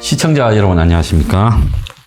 시청자 여러분 안녕하십니까?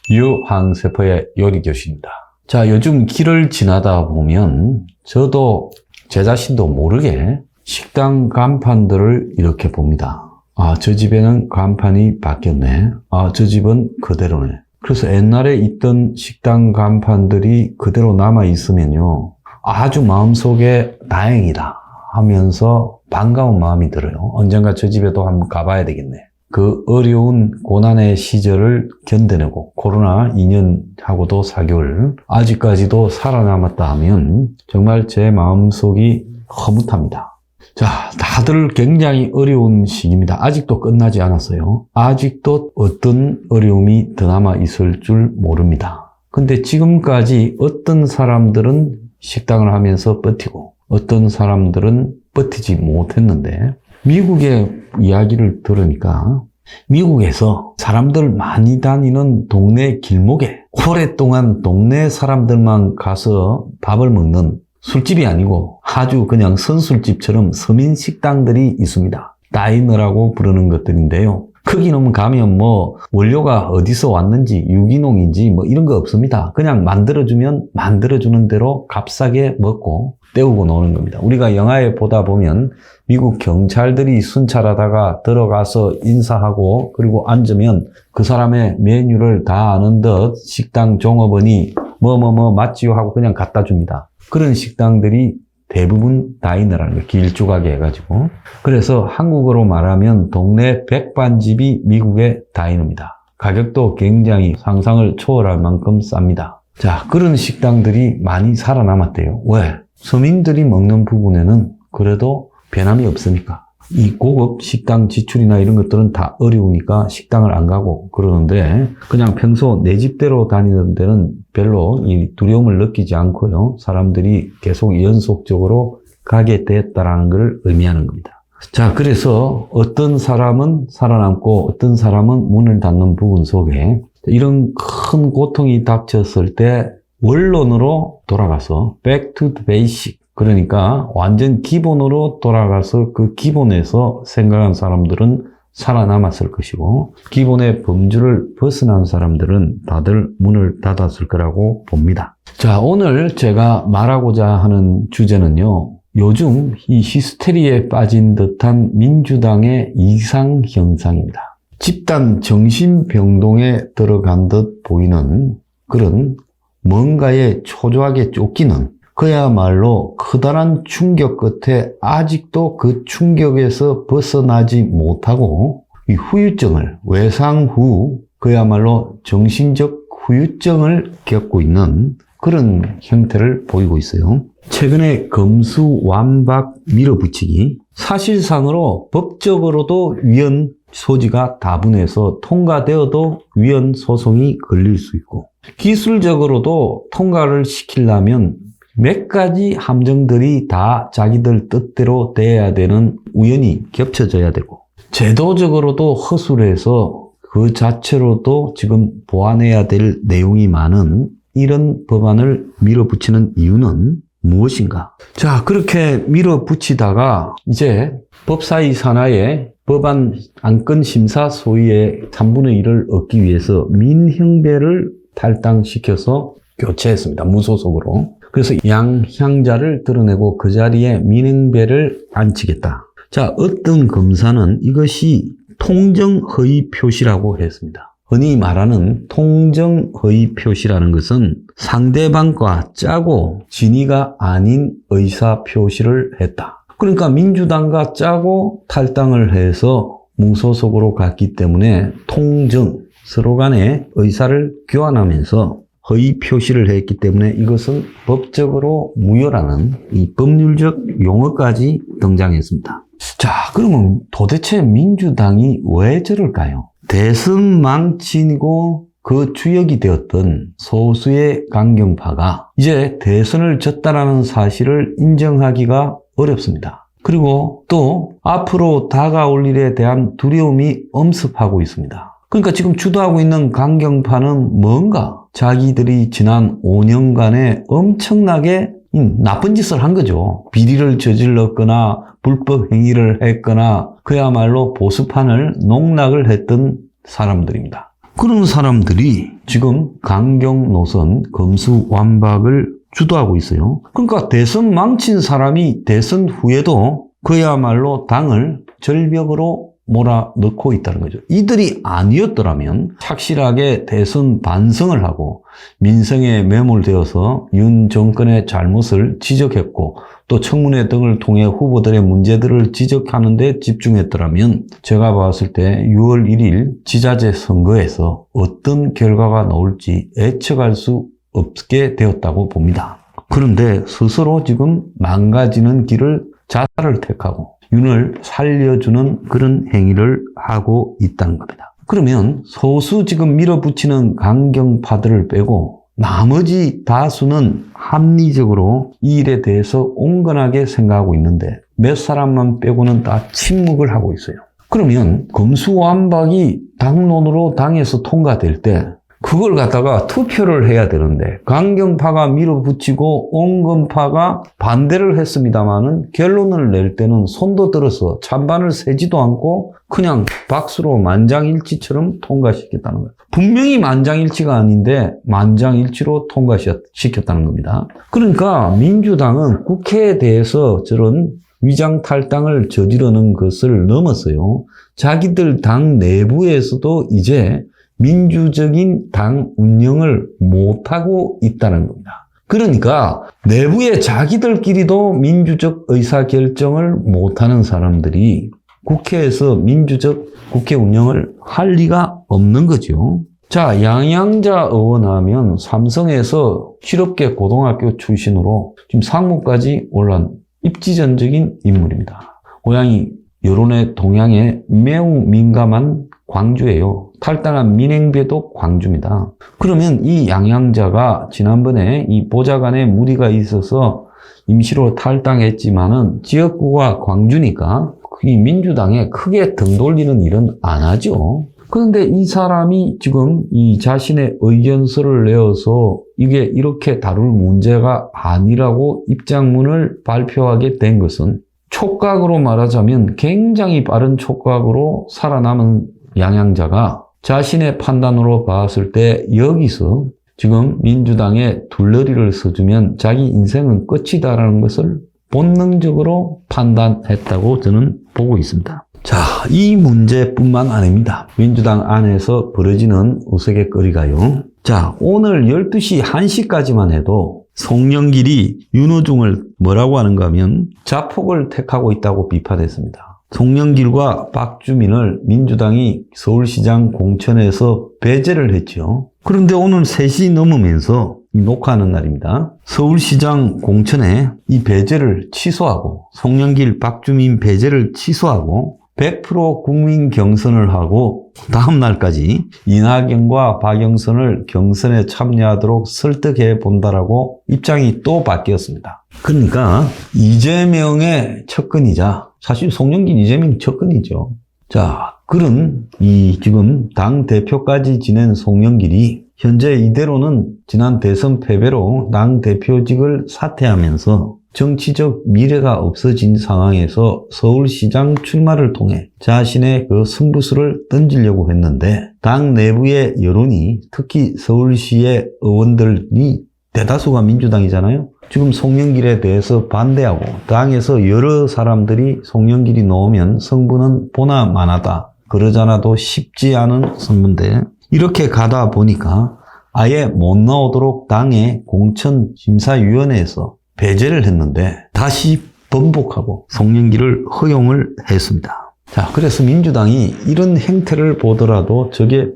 유황세포의 요리교수입니다. 자, 요즘 길을 지나다 보면 저도 제 자신도 모르게 식당 간판들을 이렇게 봅니다. 아, 저 집에는 간판이 바뀌었네. 아, 저 집은 그대로네. 그래서 옛날에 있던 식당 간판들이 그대로 남아 있으면요. 아주 마음속에 다행이다 하면서 반가운 마음이 들어요. 언젠가 저 집에도 한번 가봐야 되겠네. 그 어려운 고난의 시절을 견뎌내고 코로나 2년하고도 4개월 아직까지도 살아남았다 하면 정말 제 마음속이 허무합니다. 자, 다들 굉장히 어려운 시기입니다. 아직도 끝나지 않았어요. 아직도 어떤 어려움이 더 남아 있을 줄 모릅니다. 근데 지금까지 어떤 사람들은 식당을 하면서 버티고 어떤 사람들은 버티지 못했는데 미국의 이야기를 들으니까 미국에서 사람들 많이 다니는 동네 길목에 오랫동안 동네 사람들만 가서 밥을 먹는 술집이 아니고 아주 그냥 선술집처럼 서민 식당들이 있습니다. 다이너라고 부르는 것들인데요. 거기는 가면 뭐 원료가 어디서 왔는지 유기농인지 뭐 이런 거 없습니다. 그냥 만들어주면 만들어주는 대로 값싸게 먹고 때우고 노는 겁니다. 우리가 영화에 보다 보면 미국 경찰들이 순찰하다가 들어가서 인사하고 그리고 앉으면 그 사람의 메뉴를 다 아는 듯 식당 종업원이 뭐뭐뭐 맞지요 하고 그냥 갖다 줍니다. 그런 식당들이 대부분 다이너라는 거 길조각에 해가지고 그래서 한국어로 말하면 동네 백반집이 미국의 다이너입니다. 가격도 굉장히 상상을 초월할 만큼 쌉니다. 자 그런 식당들이 많이 살아남았대요. 왜? 서민들이 먹는 부분에는 그래도 변함이 없으니까. 이 고급 식당 지출이나 이런 것들은 다 어려우니까 식당을 안 가고 그러는데 그냥 평소 내 집대로 다니는 데는 별로 이 두려움을 느끼지 않고요. 사람들이 계속 연속적으로 가게 됐다라는 것을 의미하는 겁니다. 자, 그래서 어떤 사람은 살아남고 어떤 사람은 문을 닫는 부분 속에 이런 큰 고통이 닥쳤을 때 원론으로 돌아가서 back to the basic 그러니까 완전 기본으로 돌아가서 그 기본에서 생각한 사람들은 살아남았을 것이고 기본의 범주를 벗어난 사람들은 다들 문을 닫았을 거라고 봅니다. 자, 오늘 제가 말하고자 하는 주제는요. 요즘 이 히스테리에 빠진 듯한 민주당의 이상 현상입니다. 집단 정신병동에 들어간 듯 보이는 그런 뭔가에 초조하게 쫓기는 그야말로 커다란 충격 끝에 아직도 그 충격에서 벗어나지 못하고 이 후유증을 외상 후 그야말로 정신적 후유증을 겪고 있는 그런 형태를 보이고 있어요. 최근에 검수 완박 밀어붙이기 사실상으로 법적으로도 위헌 소지가 다분해서 통과되어도 위헌 소송이 걸릴 수 있고 기술적으로도 통과를 시키려면 몇 가지 함정들이 다 자기들 뜻대로 돼야 되는 우연이 겹쳐져야 되고 제도적으로도 허술해서 그 자체로도 지금 보완해야 될 내용이 많은 이런 법안을 밀어붙이는 이유는 무엇인가? 자, 그렇게 밀어붙이다가 이제 법사위 산하에 법안 안건 심사 소위의 3분의 1을 얻기 위해서 민형배를 탈당시켜서 교체했습니다. 무소속으로. 그래서 양향자를 드러내고 그 자리에 민행배를 앉히겠다. 자, 어떤 검사는 이것이 통정허위 표시라고 했습니다. 흔히 말하는 통정허위 표시라는 것은 상대방과 짜고 진위가 아닌 의사 표시를 했다. 그러니까 민주당과 짜고 탈당을 해서 무소속으로 갔기 때문에 통정, 서로 간에 의사를 교환하면서 허위 표시를 했기 때문에 이것은 법적으로 무효라는 이 법률적 용어까지 등장했습니다. 자, 그러면 도대체 민주당이 왜 저럴까요? 대선 망친이고 그 주역이 되었던 소수의 강경파가 이제 대선을 졌다라는 사실을 인정하기가 어렵습니다. 그리고 또 앞으로 다가올 일에 대한 두려움이 엄습하고 있습니다. 그러니까 지금 주도하고 있는 강경파는 뭔가 자기들이 지난 5년간에 엄청나게 나쁜 짓을 한 거죠. 비리를 저질렀거나 불법 행위를 했거나 그야말로 보수판을 농락을 했던 사람들입니다. 그런 사람들이 지금 강경 노선 검수 완박을 주도하고 있어요. 그러니까 대선 망친 사람이 대선 후에도 그야말로 당을 절벽으로 몰아넣고 있다는 거죠. 이들이 아니었더라면 착실하게 대선 반성을 하고 민생에 매몰되어서 윤 정권의 잘못을 지적했고 또 청문회 등을 통해 후보들의 문제들을 지적하는 데 집중했더라면 제가 봤을 때 6월 1일 지자체 선거에서 어떤 결과가 나올지 예측할 수 없게 되었다고 봅니다. 그런데 스스로 지금 망가지는 길을 자살을 택하고 윤을 살려주는 그런 행위를 하고 있다는 겁니다. 그러면 소수 지금 밀어붙이는 강경파들을 빼고 나머지 다수는 합리적으로 이 일에 대해서 온건하게 생각하고 있는데 몇 사람만 빼고는 다 침묵을 하고 있어요. 그러면 검수완박이 당론으로 당에서 통과될 때 그걸 갖다가 투표를 해야 되는데 강경파가 밀어붙이고 온건파가 반대를 했습니다마는 결론을 낼 때는 손도 들어서 찬반을 세지도 않고 그냥 박수로 만장일치처럼 통과시켰다는 거예요. 분명히 만장일치가 아닌데 만장일치로 통과시켰다는 겁니다. 그러니까 민주당은 국회에 대해서 저런 위장 탈당을 저지르는 것을 넘었어요. 자기들 당 내부에서도 이제 민주적인 당 운영을 못하고 있다는 겁니다. 그러니까 내부의 자기들끼리도 민주적 의사결정을 못하는 사람들이 국회에서 민주적 국회 운영을 할 리가 없는 거죠. 자, 양양자 의원 하면 삼성에서 실업계 고등학교 출신으로 지금 상무까지 올란 입지전적인 인물입니다. 고향이 여론의 동향에 매우 민감한 광주예요. 탈당한 민행배도 광주입니다. 그러면 이 양양자가 지난번에 이 보좌관에 무리가 있어서 임시로 탈당했지만은 지역구가 광주니까 이 민주당에 크게 등 돌리는 일은 안 하죠. 그런데 이 사람이 지금 이 자신의 의견서를 내어서 이게 이렇게 다룰 문제가 아니라고 입장문을 발표하게 된 것은 촉각으로 말하자면 굉장히 빠른 촉각으로 살아남은 양양자가 자신의 판단으로 봤을 때 여기서 지금 민주당에 둘러리를 써주면 자기 인생은 끝이다라는 것을 본능적으로 판단했다고 저는 보고 있습니다. 자, 이 문제뿐만 아닙니다. 민주당 안에서 벌어지는 우스갯거리가요. 자, 오늘 12시 1시까지만 해도 송영길이 윤호중을 뭐라고 하는가 하면 자폭을 택하고 있다고 비판했습니다. 송영길과 박주민을 민주당이 서울시장 공천에서 배제를 했죠. 그런데 오늘 3시 넘으면서 이 녹화하는 날입니다. 서울시장 공천에 이 배제를 취소하고 송영길, 박주민 배제를 취소하고 100% 국민 경선을 하고 다음 날까지 이낙연과 박영선을 경선에 참여하도록 설득해 본다라고 입장이 또 바뀌었습니다. 그러니까 이재명의 척근이자 사실 송영길 이재명 척근이죠. 자, 그런 이 지금 당 대표까지 지낸 송영길이 현재 이대로는 지난 대선 패배로 당 대표직을 사퇴하면서 정치적 미래가 없어진 상황에서 서울시장 출마를 통해 자신의 그 승부수를 던지려고 했는데 당 내부의 여론이 특히 서울시의 의원들이 대다수가 민주당이잖아요. 지금 송영길에 대해서 반대하고 당에서 여러 사람들이 송영길이 나오면 성부는 보나 마나다. 그러잖아도 쉽지 않은 선문데 이렇게 가다 보니까 아예 못 나오도록 당의 공천심사위원회에서 배제를 했는데 다시 번복하고 송영길을 허용을 했습니다. 자, 그래서 민주당이 이런 행태를 보더라도 저게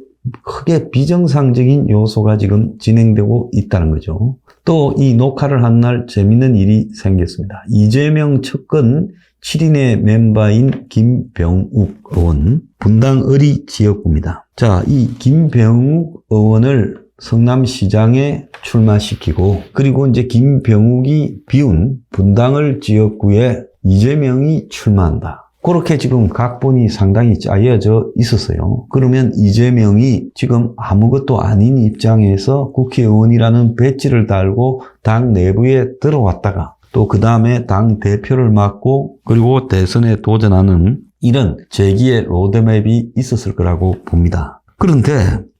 크게 비정상적인 요소가 지금 진행되고 있다는 거죠. 또 이 녹화를 한 날 재밌는 일이 생겼습니다. 이재명 측근 7인의 멤버인 김병욱 의원, 분당 의리 지역구입니다. 자, 이 김병욱 의원을 성남시장에 출마시키고, 그리고 이제 김병욱이 비운 분당을 지역구에 이재명이 출마한다. 그렇게 지금 각본이 상당히 짜여져 있었어요. 그러면 이재명이 지금 아무것도 아닌 입장에서 국회의원이라는 배지를 달고 당 내부에 들어왔다가 또 그 다음에 당 대표를 맡고 그리고 대선에 도전하는 이런 재기의 로드맵이 있었을 거라고 봅니다. 그런데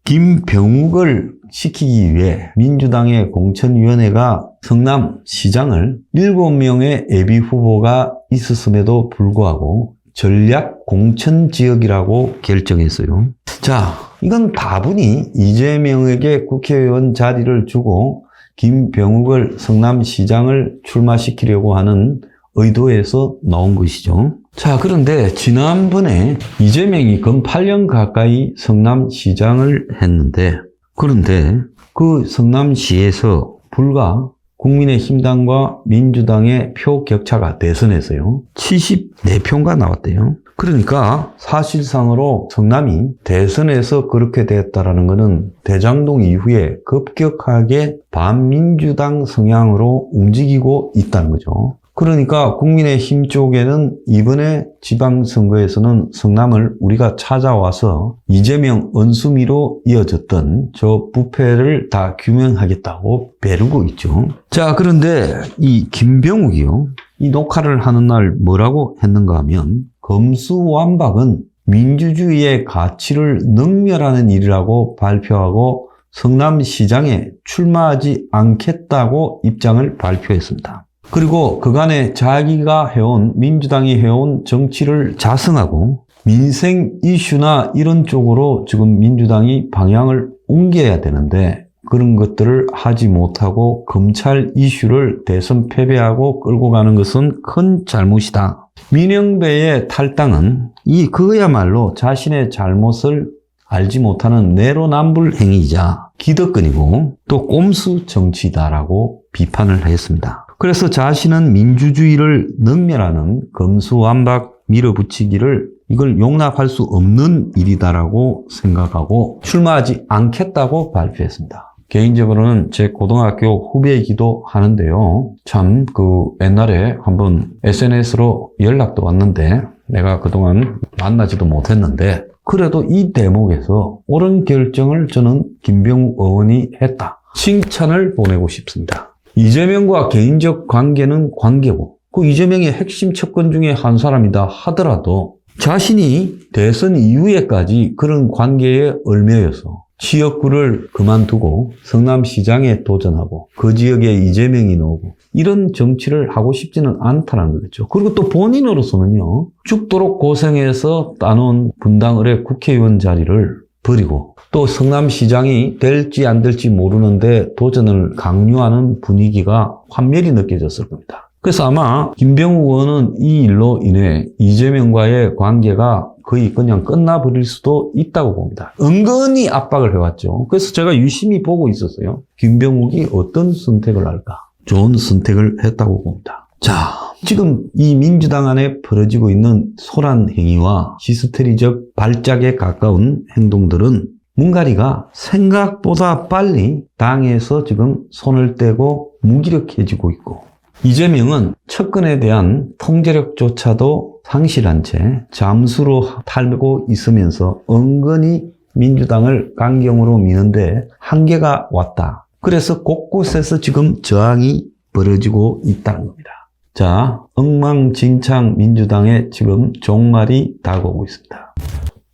김병욱을 시키기 위해 민주당의 공천위원회가 성남 시장을 7명의 예비 후보가 있었음에도 불구하고 전략 공천 지역이라고 결정했어요. 자, 이건 다분히 이재명에게 국회의원 자리를 주고 김병욱을 성남시장을 출마시키려고 하는 의도에서 나온 것이죠. 자, 그런데 지난번에 이재명이 근 8년 가까이 성남시장을 했는데, 그런데 그 성남시에서 불과 국민의힘당과 민주당의 표 격차가 대선에서요. 74표가 나왔대요. 그러니까 사실상으로 성남이 대선에서 그렇게 됐다라는 것은 대장동 이후에 급격하게 반민주당 성향으로 움직이고 있다는 거죠. 그러니까 국민의힘 쪽에는 이번에 지방선거에서는 성남을 우리가 찾아와서 이재명 은수미로 이어졌던 저 부패를 다 규명하겠다고 배르고 있죠. 자, 그런데 이 김병욱이요. 이 녹화를 하는 날 뭐라고 했는가 하면 검수완박은 민주주의의 가치를 능멸하는 일이라고 발표하고 성남시장에 출마하지 않겠다고 입장을 발표했습니다. 그리고 그간에 자기가 해온 민주당이 해온 정치를 자성하고 민생 이슈나 이런 쪽으로 지금 민주당이 방향을 옮겨야 되는데 그런 것들을 하지 못하고 검찰 이슈를 대선 패배하고 끌고 가는 것은 큰 잘못이다. 민영배의 탈당은 이 그야말로 자신의 잘못을 알지 못하는 내로남불 행위이자 기득권이고 또 꼼수 정치다라고 비판을 했습니다. 그래서 자신은 민주주의를 능멸하는 검수완박 밀어붙이기를 이걸 용납할 수 없는 일이다라고 생각하고 출마하지 않겠다고 발표했습니다. 개인적으로는 제 고등학교 후배이기도 하는데요. 참 그 옛날에 한번 SNS로 연락도 왔는데 내가 그동안 만나지도 못했는데 그래도 이 대목에서 옳은 결정을 저는 김병욱 의원이 했다. 칭찬을 보내고 싶습니다. 이재명과 개인적 관계는 관계고 그 이재명의 핵심 척권 중에 한 사람이다 하더라도 자신이 대선 이후에까지 그런 관계에 얽매여서 지역구를 그만두고 성남시장에 도전하고 그 지역에 이재명이 나오고 이런 정치를 하고 싶지는 않다는 거겠죠. 그리고 또 본인으로서는요. 죽도록 고생해서 따놓은 분당 을의 국회의원 자리를 버리고 또 성남시장이 될지 안 될지 모르는데 도전을 강요하는 분위기가 환멸이 느껴졌을 겁니다. 그래서 아마 김병욱 의원은 이 일로 인해 이재명과의 관계가 거의 그냥 끝나버릴 수도 있다고 봅니다. 은근히 압박을 해왔죠. 그래서 제가 유심히 보고 있었어요. 김병욱이 어떤 선택을 할까? 좋은 선택을 했다고 봅니다. 자, 지금 이 민주당 안에 벌어지고 있는 소란 행위와 히스테리적 발작에 가까운 행동들은 문가리가 생각보다 빨리 당에서 지금 손을 떼고 무기력해지고 있고 이재명은 측근에 대한 통제력조차도 상실한 채 잠수로 탈고 있으면서 은근히 민주당을 강경으로 미는데 한계가 왔다. 그래서 곳곳에서 지금 저항이 벌어지고 있다는 겁니다. 자, 엉망진창 민주당의 지금 종말이 다가오고 있습니다.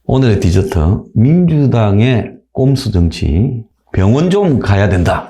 오늘의 디저트, 민주당의 꼼수 정치, 병원 좀 가야 된다.